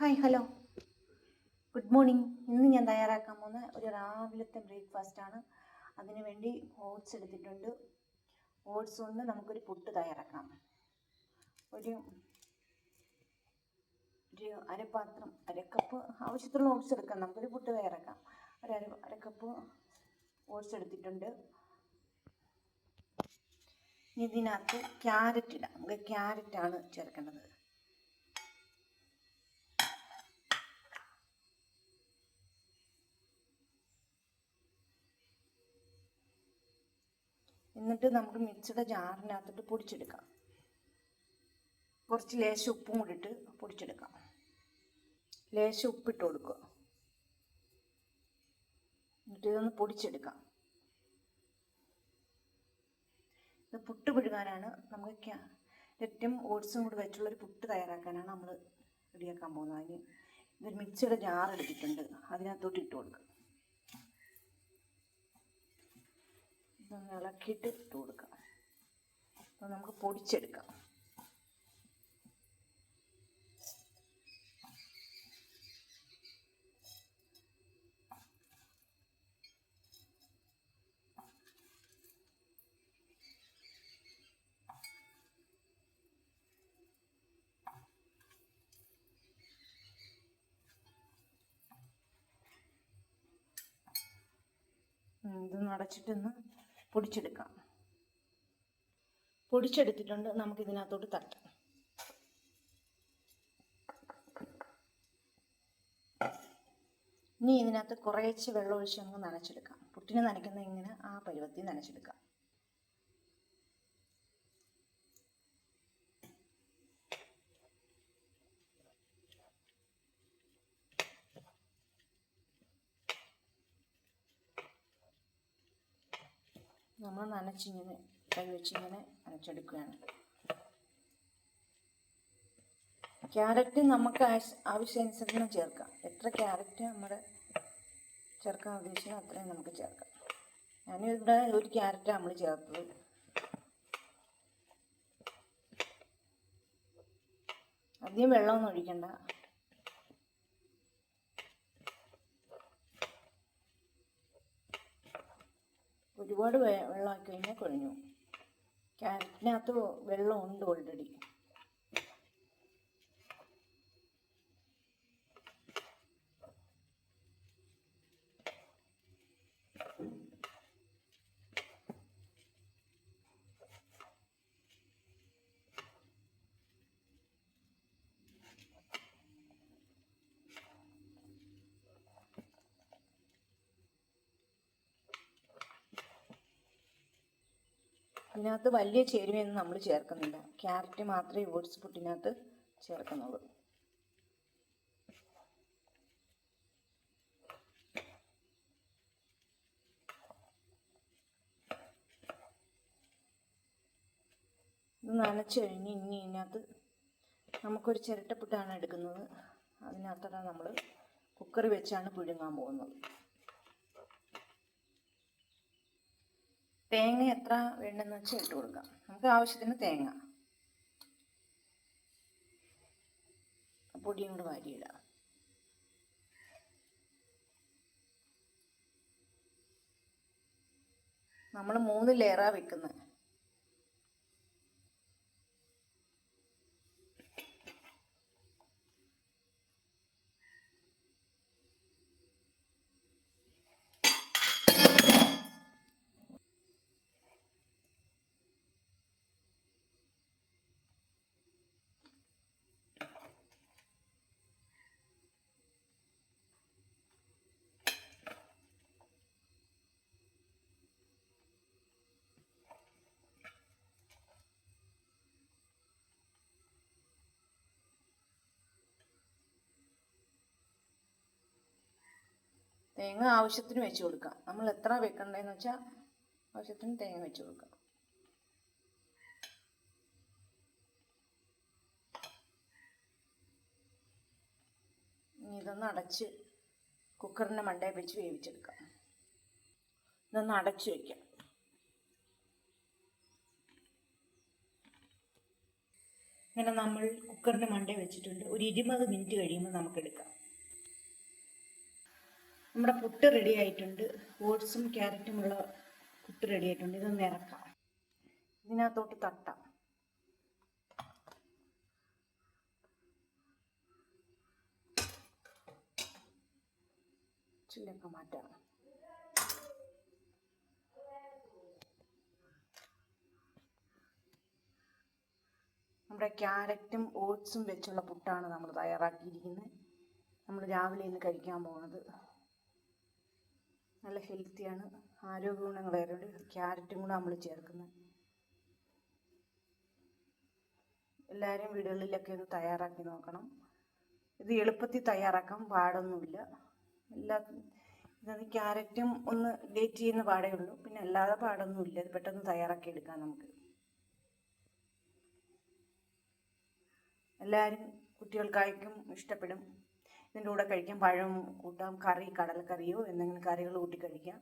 Hi hello. Good morning. ഇന്ന് ഞാൻ തയ്യാറാക്കാൻ പോകുന്ന ഒരു രാവിലത്തെ ബ്രേക്ക്ഫാസ്റ്റ് ആണ്. അതിനു വേണ്ടി ഓട്സ് എടുത്തിട്ടുണ്ട്. ഓട്സ് കൊണ്ട് നമുക്കൊരു പുട്ട് തയ്യാറാക്കാം. ഒരു ഒരു അരപ്പാത്രം അരക്കപ്പ് ആവശ്യത്തിലുള്ള ഓട്സ് എടുക്കാം. നമുക്കൊരു പുട്ട് തയ്യാറാക്കാം. ഒരു അര അരക്കപ്പ് ഓട്സ് എടുത്തിട്ടുണ്ട്. ഇതിനകത്ത് ക്യാരറ്റ് ഇടാം. നമുക്ക് ക്യാരറ്റാണ് ചേർക്കേണ്ടത്. എന്നിട്ട് നമുക്ക് മിക്സിയുടെ ജാറിനകത്തിട്ട് പൊടിച്ചെടുക്കാം. കുറച്ച് ലേശം ഉപ്പും കൂടി ഇട്ട് പൊടിച്ചെടുക്കാം. ലേശം ഉപ്പിട്ട് കൊടുക്കുക. എന്നിട്ട് ഇതൊന്ന് പൊടിച്ചെടുക്കാം. ഇത് പുട്ട് പിഴുകാനാണ് നമുക്ക് ഏറ്റവും ഓട്സും കൂടി വെച്ചുള്ളൊരു പുട്ട് തയ്യാറാക്കാനാണ് നമ്മൾ റെഡിയാക്കാൻ പോകുന്നത്. അതിന് ഇതൊരു മിക്സിയുടെ ജാർ എടുത്തിട്ടുണ്ട്. അതിനകത്തോട്ട് ഇട്ട് കൊടുക്കുക. ഇതൊന്ന് ഇളക്കിയിട്ട് ഇട്ട് കൊടുക്കാം. അപ്പോൾ നമുക്ക് പൊടിച്ചെടുക്കാം. ഇത് അടച്ചിട്ടൊന്ന് പൊടിച്ചെടുക്കാം. പൊടിച്ചെടുത്തിട്ടുണ്ട്. നമുക്ക് ഇതിനകത്തോട്ട് തട്ടാം. ഇനി ഇതിനകത്ത് കുറേശ്ശെ വെള്ളം ഒഴിച്ച് നമുക്ക് നനച്ചെടുക്കാം. പുട്ടിനെ നനയ്ക്കുന്ന ഇങ്ങനെ ആ പരുവത്തിൽ നനച്ചെടുക്കാം. നമ്മൾ നനച്ചിങ്ങനെ കൈ വെച്ചിങ്ങനെ നനച്ചെടുക്കുകയാണ്. ക്യാരറ്റ് നമുക്ക് ആവശ്യ- ആവശ്യാനുസരണം ചേർക്കാം. എത്ര ക്യാരറ്റ് നമ്മുടെ ചേർക്കാൻ ഉദ്ദേശിക്കുന്നത് അത്രയും നമുക്ക് ചേർക്കാം. ഞാനിവിടെ ഒരു ക്യാരറ്റ് നമ്മൾ ചേർത്തത്. അധികം വെള്ളമൊന്നും ഒഴിക്കണ്ട. ഒരുപാട് വെള്ളമാക്കി കഴിഞ്ഞാൽ കുഴഞ്ഞു. ക്യാരറ്റിനകത്ത് വെള്ളം ഉണ്ട് ഓൾറെഡി ഇതിനകത്ത് വലിയ ചേരുവയൊന്നും നമ്മൾ ചേർക്കുന്നില്ല. ക്യാരറ്റ് മാത്രമേ ഓട്സ് പുട്ടിനകത്ത് ചേർക്കുന്നുള്ളൂ. ഇത് ഇനി ഇതിനകത്ത് നമുക്കൊരു ചിരട്ടപ്പുട്ടാണ് എടുക്കുന്നത്. അതിനകത്താണ് നമ്മൾ കുക്കറി വെച്ചാണ് പുഴുങ്ങാൻ പോകുന്നത്. തേങ്ങ എത്ര വേണ്ടെന്ന് വെച്ചാൽ ഇട്ട് കൊടുക്കാം. നമുക്ക് ആവശ്യത്തിന് തേങ്ങ. പൊടിയും കൂടെ വാരിയിടാം. നമ്മൾ മൂന്ന് ലെയറാണ് വെക്കുന്നത് തേങ്ങ ആവശ്യത്തിന് വെച്ച് കൊടുക്കാം. നമ്മൾ എത്ര വെക്കണ്ടേന്ന് വെച്ചാൽ ആവശ്യത്തിന് തേങ്ങ വെച്ച് കൊടുക്കാം. ഇനി ഇതൊന്ന് അടച്ച് കുക്കറിന്റെ മണ്ടയിൽ വെച്ച് വേവിച്ചെടുക്കാം. ഇതൊന്ന് അടച്ച് വയ്ക്കാം ഇങ്ങനെ നമ്മൾ കുക്കറിന്റെ മണ്ടയിൽ വെച്ചിട്ടുണ്ട്. ഒരു ഇരുപത് മിനിറ്റ് കഴിയുമ്പോൾ നമുക്കെടുക്കാം. നമ്മുടെ പുട്ട് റെഡി ആയിട്ടുണ്ട്. ഓട്സും ക്യാരറ്റുമുള്ള പുട്ട് റെഡി ആയിട്ടുണ്ട്. ഇതൊന്ന് ഇറക്കാം. ഇതിനകത്തോട്ട് തട്ടാം. ചുണ്ടൊക്കെ മാറ്റാം. നമ്മുടെ ക്യാരറ്റും ഓട്സും വെച്ചുള്ള പുട്ടാണ് നമ്മൾ തയ്യാറാക്കിയിരിക്കുന്നത്. നമ്മൾ രാവിലെ ഇന്ന് കഴിക്കാൻ പോകുന്നത്. നല്ല ഹെൽത്തിയാണ്. ആരോഗ്യ ഗുണങ്ങളേറെ ക്യാരറ്റും കൂടെ നമ്മൾ ചേർക്കുന്നത് എല്ലാവരും വീടുകളിലൊക്കെ ഒന്ന് തയ്യാറാക്കി നോക്കണം. ഇത് എളുപ്പത്തിൽ തയ്യാറാക്കാൻ പാടൊന്നുമില്ല. എല്ലാ ഇത് ക്യാരറ്റും ഒന്ന് ഡേറ്റ് ചെയ്യുന്ന പാടേ ഉള്ളൂ. പിന്നെ അല്ലാതെ പാടൊന്നുമില്ല. ഇത് പെട്ടെന്ന് തയ്യാറാക്കി എടുക്കാം നമുക്ക്. എല്ലാവരും കുട്ടികൾക്കായിരിക്കും ഇഷ്ടപ്പെടും. ഇതിന്റെ കൂടെ കഴിക്കാം. പഴം കൂട്ടാം കറി കടലക്കറിയോ എന്തെങ്കിലും കറികൾ കൂട്ടി കഴിക്കാം.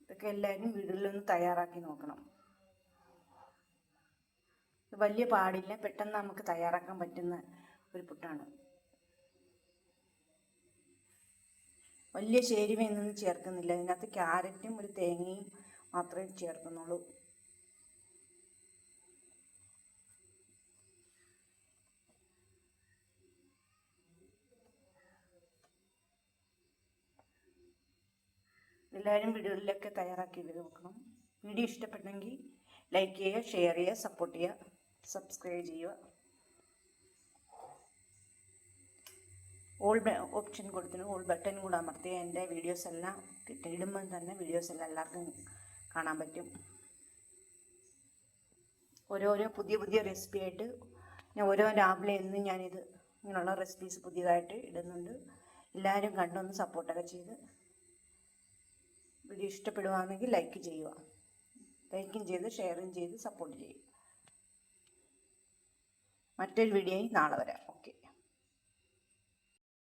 ഇതൊക്കെ എല്ലാവരും വീടുകളിലൊന്ന് തയ്യാറാക്കി നോക്കണം. വലിയ പാടില്ല. പെട്ടെന്ന് നമുക്ക് തയ്യാറാക്കാൻ പറ്റുന്ന ഒരു പുട്ടാണ്. വലിയ ചേരുവയൊന്നും ചേർക്കുന്നില്ല. ഇതിനകത്ത് ക്യാരറ്റും ഒരു തേങ്ങയും മാത്രമേ ചേർക്കുന്നുള്ളൂ. എല്ലാവരും വീടുകളിലൊക്കെ തയ്യാറാക്കി ഇത് നോക്കണം. വീഡിയോ ഇഷ്ടപ്പെട്ടെങ്കിൽ ലൈക്ക് ചെയ്യുക ഷെയർ ചെയ്യുക സപ്പോർട്ട് ചെയ്യുക സബ്സ്ക്രൈബ് ചെയ്യുക. ഓൾ ഓപ്ഷൻ കൊടുത്തിട്ട് ഓൾ ബട്ടൺ കൂടെ അമർത്തി എന്റെ വീഡിയോസ് എല്ലാം ഇടുമ്പം തന്നെ വീഡിയോസ് എല്ലാം എല്ലാവർക്കും കാണാൻ പറ്റും. ഓരോരോ പുതിയ പുതിയ റെസിപ്പി ആയിട്ട് ഞാൻ ഓരോ രാവിലെ എന്നും ഞാനിത് ഇങ്ങനെയുള്ള റെസിപ്പീസ് പുതിയതായിട്ട് ഇടുന്നുണ്ട്. എല്ലാവരും കണ്ടൊന്ന് സപ്പോർട്ടൊക്കെ ചെയ്ത് വീഡിയോ ഇഷ്ടപ്പെടുവാണെങ്കിൽ ലൈക്ക് ചെയ്യുക. ലൈക്കും ചെയ്ത് ഷെയറും ചെയ്ത് സപ്പോർട്ട് ചെയ്യുക. മറ്റൊരു വീഡിയോയിൽ നാളെ വരാം. ഓക്കെ